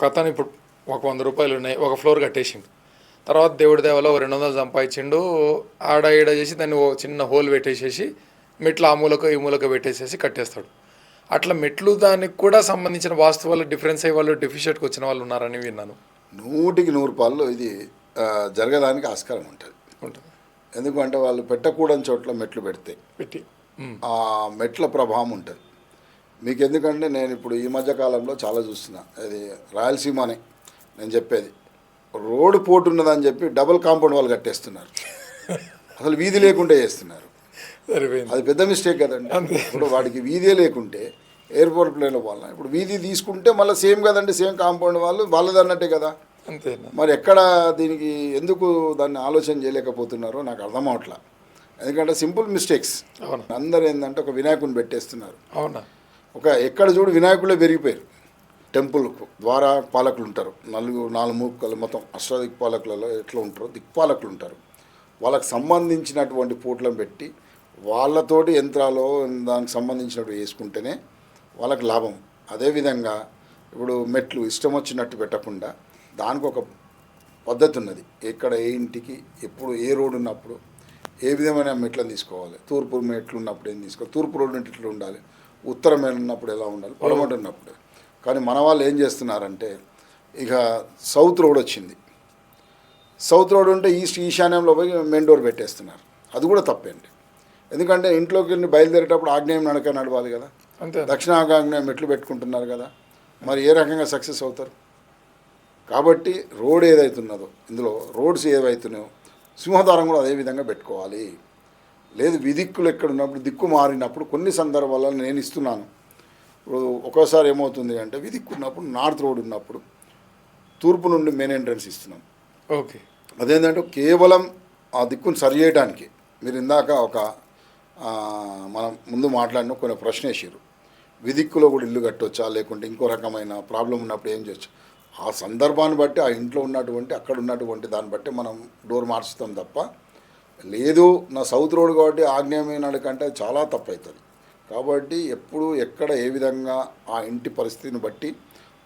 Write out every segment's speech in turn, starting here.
ఒక అతను ఇప్పుడు ఒక వంద రూపాయలు ఉన్నాయి ఒక ఫ్లోర్ కట్టేసిండు. తర్వాత దేవుడి దేవలో రెండు వందలు సంపాదించిండు. ఆడ ఈడ చేసి దాన్ని ఓ చిన్న హోల్ పెట్టేసేసి మెట్లు ఆ మూలకు ఈ మూలకు పెట్టేసేసి కట్టేస్తాడు. అట్లా మెట్లు దానికి కూడా సంబంధించిన వాస్తు వల్ల డిఫరెన్స్ అయ్యే వాళ్ళు డెఫిషియట్కి వచ్చిన వాళ్ళు ఉన్నారని విన్నాను. నూటికి నూరు పాళ్ళు ఇది జరగడానికి ఆస్కారం ఉంటుంది. ఉంటుంది. ఎందుకంటే వాళ్ళు పెట్టకూడని చోట్ల మెట్లు పెడితే పెట్టి. ఆ మెట్ల ప్రభావం ఉంటుంది. మీకు ఎందుకంటే నేను ఇప్పుడు ఈ మధ్య కాలంలో చాలా చూస్తున్నా. అది రాయలసీమనే నేను చెప్పేది. రోడ్డు పోటు ఉన్నదని చెప్పి డబుల్ కాంపౌండ్ వాళ్ళు కట్టేస్తున్నారు. అసలు వీధి లేకుండా చేస్తున్నారు. అది పెద్ద మిస్టేక్ కదండి. ఇప్పుడు వాడికి వీధే లేకుంటే ఎయిర్పోర్ట్ ప్లేన్లో వాళ్ళ ఇప్పుడు వీధి తీసుకుంటే మళ్ళీ సేమ్ కదండి సేమ్ కాంపౌండ్ వాళ్ళు వాళ్ళది అన్నట్టే కదా. మరి ఎక్కడ దీనికి ఎందుకు దాన్ని ఆలోచన చేయలేకపోతున్నారో నాకు అర్థం అవట్లా. ఎందుకంటే సింపుల్ మిస్టేక్స్ అందరు ఏంటంటే ఒక వినాయకుని పెట్టేస్తున్నారు. అవునా? ఒక ఎక్కడ చూడు వినాయకులే పెరిగిపోయారు. టెంపుల్ ద్వారా పాలకులు ఉంటారు. నలుగు నాలుగు మూకలు మొత్తం అష్టదిక్పాలకులలో ఎట్లా ఉంటారో దిక్పాలకులు ఉంటారు. వాళ్ళకి సంబంధించినటువంటి పూట్లను పెట్టి వాళ్ళతోటి యంత్రాలు దానికి సంబంధించినట్టు వేసుకుంటేనే వాళ్ళకి లాభం. అదేవిధంగా ఇప్పుడు మెట్లు ఇష్టం వచ్చినట్టు పెట్టకుండా దానికి ఒక పద్ధతి ఉన్నది. ఎక్కడ ఏ ఇంటికి ఎప్పుడు ఏ రోడ్డు ఉన్నప్పుడు ఏ విధమైన మెట్లను తీసుకోవాలి? తూర్పు మెట్లు ఉన్నప్పుడు ఏం తీసుకోవాలి? తూర్పు రోడ్డు ఇట్లా ఉండాలి. ఉత్తరం ఉన్నప్పుడు ఎలా ఉండాలి పడమట ఉన్నప్పుడు కానీ మన వాళ్ళు ఏం చేస్తున్నారంటే ఇక సౌత్ రోడ్ వచ్చింది. సౌత్ రోడ్ ఉంటే ఈస్ట్ ఈశాన్యంలో పోయి మెయిన్ డోర్ పెట్టేస్తున్నారు. అది కూడా తప్పేండి ఎందుకంటే ఇంట్లోకి వెళ్ళి బయలుదేరేటప్పుడు ఆగ్నేయం నడక నడవాలి కదా. అంతే. దక్షిణ ఆగ్నేయం మెట్లు పెట్టుకుంటున్నారు కదా. మరి ఏ రకంగా సక్సెస్ అవుతారు? కాబట్టి రోడ్ ఏదైతున్నదో ఇందులో రోడ్స్ ఏవైతున్నాయో సింహద్వారం కూడా అదే విధంగా పెట్టుకోవాలి. లేదు విదిక్కులు ఎక్కడ ఉన్నప్పుడు దిక్కు మారినప్పుడు కొన్ని సందర్భాలలో నేను ఇస్తున్నాను. ఇప్పుడు ఒక్కోసారి ఏమవుతుంది అంటే విదిక్కు ఉన్నప్పుడు నార్త్ రోడ్ ఉన్నప్పుడు తూర్పు నుండి మెయిన్ ఎంట్రన్స్ ఇస్తున్నాం. ఓకే. అదేంటంటే కేవలం ఆ దిక్కును సరి చేయడానికి మీరు ఇందాక ఒక మనం ముందు మాట్లాడిన కొన్ని ప్రశ్న వేసారు విదిక్కులో కూడా ఇల్లు కట్టొచ్చా? లేకుంటే ఇంకో రకమైన ప్రాబ్లం ఉన్నప్పుడు ఏం చేయొచ్చు? ఆ సందర్భాన్ని బట్టి ఆ ఇంట్లో ఉన్నటువంటి అక్కడ ఉన్నటువంటి దాన్ని బట్టి మనం డోర్ మార్చుతాం తప్ప లేదు నా సౌత్ రోడ్ కాబట్టి ఆగ్నేయమైన కంటే చాలా తప్పు అవుతుంది కాబట్టి ఎప్పుడు ఎక్కడ ఏ విధంగా ఆ ఇంటి పరిస్థితిని బట్టి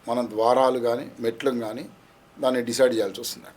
మనం ద్వారాలు కానీ మెట్లు కానీ దాన్ని డిసైడ్ చేయాల్సి వస్తుంది.